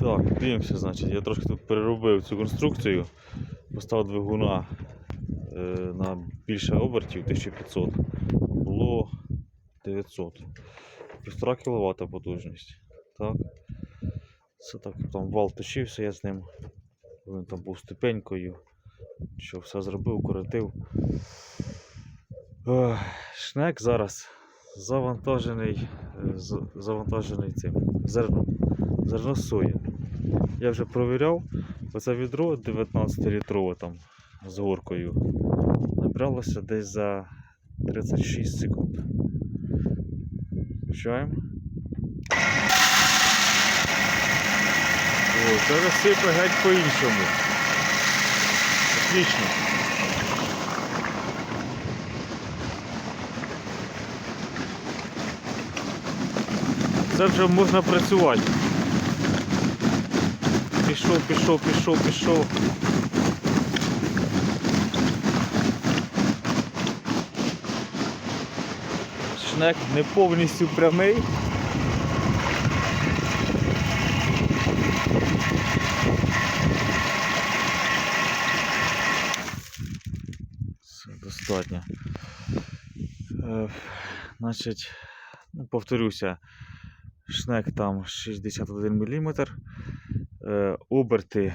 Так, дивимося, значить, я трошки тут переробив цю конструкцію, поставив двигуна е, на більше обертів 1500, було 900. 1,5 кВт потужність. Так. Це так, там вал точився я з ним. Він там був ступенькою. Що все зробив, коротив. Шнек зараз завантажений, е, завантажений цим зерном. Зерно сої. Я вже провіряв, оце відро 19-літрове там з горкою набралося десь за 36 секунд. Включаємо. О, це вже сипе геть по-іншому. Отлично. Це вже можна працювати. Пішов, пішов, пішов, пішов. Шнек не повністю прямий. Все достатньо. Е, значить, ну, повторюся, шнек там 61 мм. Е, оберти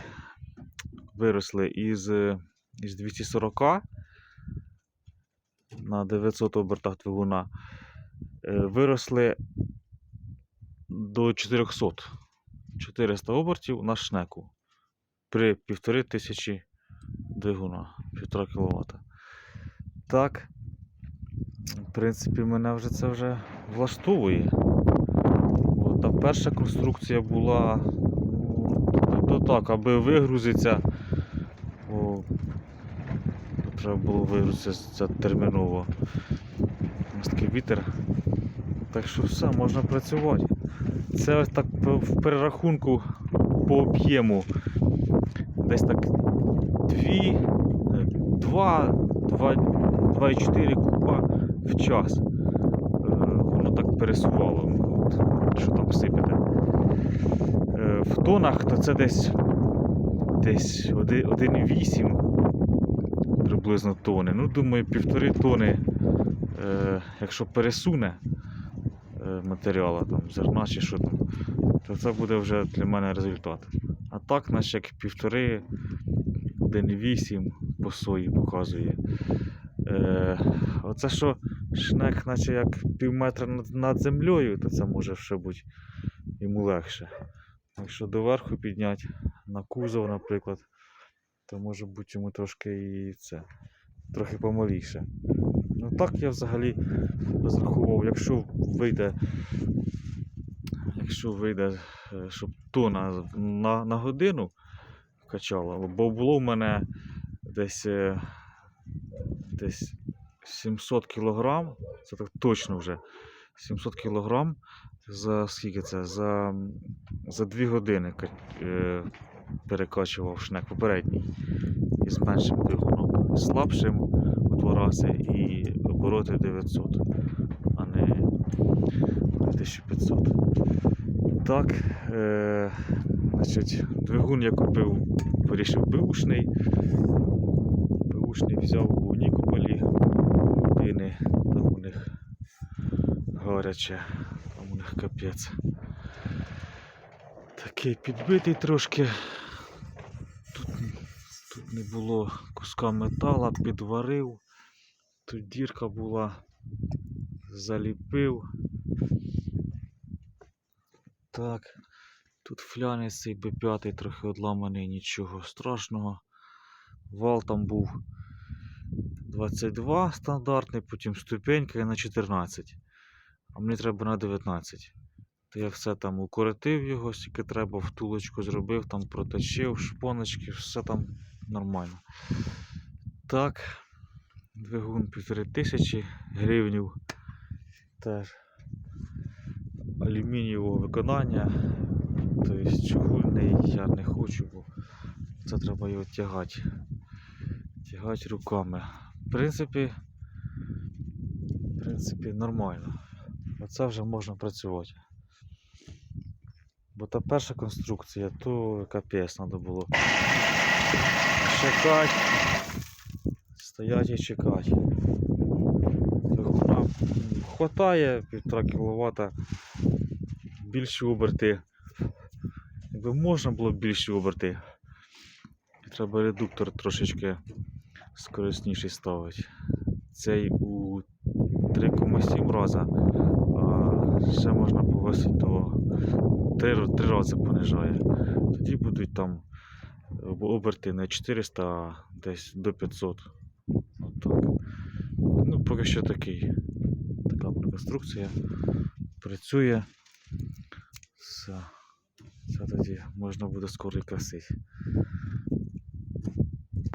виросли із, із 240 на 900 обертах двигуна. Е, виросли до 400. 400 обертів на шнеку при 1500 двигуна 1,5 кВт. Так, в принципі, мене вже це вже влаштовує. Та перша конструкція була то так, аби вигрузитися. О, треба було вигрузитися терміново. У нас такий вітер. Так що все, можна працювати. Це ось так в перерахунку по об'єму. Десь так 2, 2, 2, 2,4 куба в час. Е, Воно так пересувало. От, що там сипете. В тонах то це десь десь 1,8 приблизно тони. Ну, думаю, півтори тони, е, якщо пересуне е, матеріала, там, зерна чи що там, то це буде вже для мене результат. А так, наче як півтори, 1,8 по сої показує. Е, оце що шнек, наче як пів метра над землею, то це може ще бути йому легше. Якщо доверху підняти на кузов, наприклад, то може бути йому трошки і це, трохи помаліше. Ну так я взагалі розраховував, якщо вийде, якщо вийде, е, щоб тона на, на годину качала, бо було в мене десь, е, десь 700 кілограм, це так точно вже 700 кілограм за скільки це? За, за 2 години е, перекачував шнек попередній із меншим двигуном, слабшим у два рази і обороти 900, а не 1500. Так, е, значить, двигун я купив, вирішив беушний. Беушний взяв у Нікополі людини, там у них гаряче, капець. Такий підбитий трошки. Тут, тут не було куска метала, підварив. Тут дірка була, заліпив. Так, тут флянець цей Б5 трохи одламаний, нічого страшного. Вал там був 22 стандартний, потім ступенька і на 14. А мені треба на 19. То я все там укоротив його, скільки треба, втулочку зробив, там проточив, шпоночки, все там нормально. Так, двигун 1500 гривнів. Теж алюмінієвого виконання. Тобто чугунний я не хочу, бо це треба його тягати. Тягати руками. В принципі, в принципі, нормально. Оце вже можна працювати. Бо та перша конструкція, то капець треба було. Чекати. Стоять і чекати. Хватає 1,5 кВт. Більші оберти. Якби можна було більші оберти. Треба редуктор трошечки скорисніший ставити. Цей у 3,7 рази, ще можна повисити до 3, 3 рази понижає. Тоді будуть там оберти не 400, а десь до 500. Отак. Ну, поки що такий. Така конструкція. Працює. Все. Це тоді можна буде скоро красити.